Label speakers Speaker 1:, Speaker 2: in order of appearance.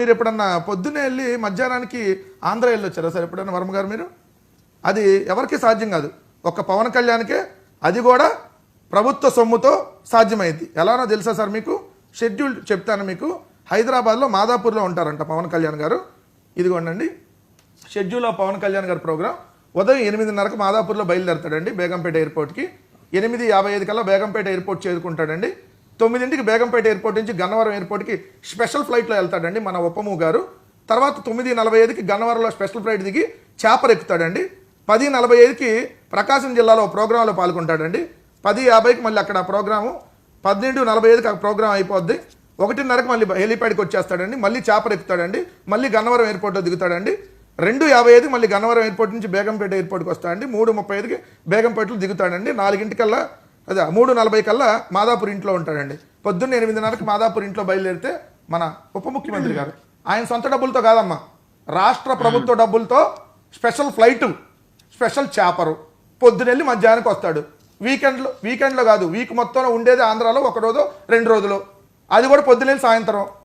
Speaker 1: మీరు ఎప్పుడన్నా పొద్దున్నే వెళ్ళి మధ్యాహ్నానికి ఆంధ్ర వెళ్ళి వచ్చారా సార్? ఎప్పుడన్నా వర్మ గారు మీరు? అది ఎవరికి సాధ్యం కాదు. ఒక్క పవన్ కళ్యాణ్కే అది కూడా ప్రభుత్వ సొమ్ముతో సాధ్యమైంది. ఎలానో తెలుసా సార్ మీకు? షెడ్యూల్ చెప్తాను మీకు. హైదరాబాద్లో మాదాపూర్లో ఉంటారంట పవన్ కళ్యాణ్ గారు. ఇదిగోండి షెడ్యూల్ ఆఫ్ పవన్ కళ్యాణ్ గారి ప్రోగ్రామ్ ఉదయం ఎనిమిదిన్నరకు మాదాపూర్లో బయలుదేరతాడండి బేగంపేట ఎయిర్పోర్ట్కి. ఎనిమిది యాభై ఐదు కల్లా బేగంపేట ఎయిర్పోర్ట్ చేరుకుంటాడండి. తొమ్మిదింటికి బేగంపేట ఎయిర్పోర్ట్ నుంచి గన్నవరం ఎయిర్పోర్ట్కి స్పెషల్ ఫ్లైట్లో వెళ్తాడండి మన ఉప్పము గారు. తర్వాత తొమ్మిది నలభై ఐదుకి గన్నవరంలో స్పెషల్ ఫ్లైట్ దిగి చేపరెక్కుతాడండి పది నలభై ఐదుకి ప్రకాశం జిల్లాలో ప్రోగ్రాంలో పాల్గొంటాడండి. పది యాభైకి మళ్ళీ అక్కడ ప్రోగ్రాము పన్నెండు నలభై ఐదుకి ఆ ప్రోగ్రాం అయిపోద్ది. ఒకటిన్నరకు మళ్ళీ హెలిప్యాడ్కి వచ్చేస్తాడండి మళ్ళీ చేపలు ఎక్కుతాడండి మళ్ళీ గన్నవరం ఎయిర్పోర్ట్లో దిగుతాడండి. రెండు యాభై ఐదుకి మళ్ళీ గన్నవరం ఎయిర్పోర్ట్ నుంచి బేగంపేట ఎయిర్పోర్ట్కి వస్తాడండి. మూడు ముప్పై ఐదుకి బేగంపేటలో దిగుతాడండి. నాలుగింటికల్లా అదే మూడు నలభై కల్లా మాదాపూర్ ఇంట్లో ఉంటాడండి. పొద్దున్న ఎనిమిదిన్నరకు మాదాపూర్ ఇంట్లో బయలుదేరితే మన ఉప ముఖ్యమంత్రి గారు. ఆయన సొంత డబ్బులతో కాదమ్మా రాష్ట్ర ప్రభుత్వ డబ్బులతో స్పెషల్ ఫ్లైటు స్పెషల్ చేపరు. పొద్దునెళ్ళి మధ్యాహ్నానికి వస్తాడు. వీకెండ్లో వీకెండ్లో కాదు వీక్ మొత్తంలో ఉండేది ఆంధ్రాలో ఒక రోజు రెండు రోజులు. అది కూడా పొద్దునెళ్ళి సాయంత్రం.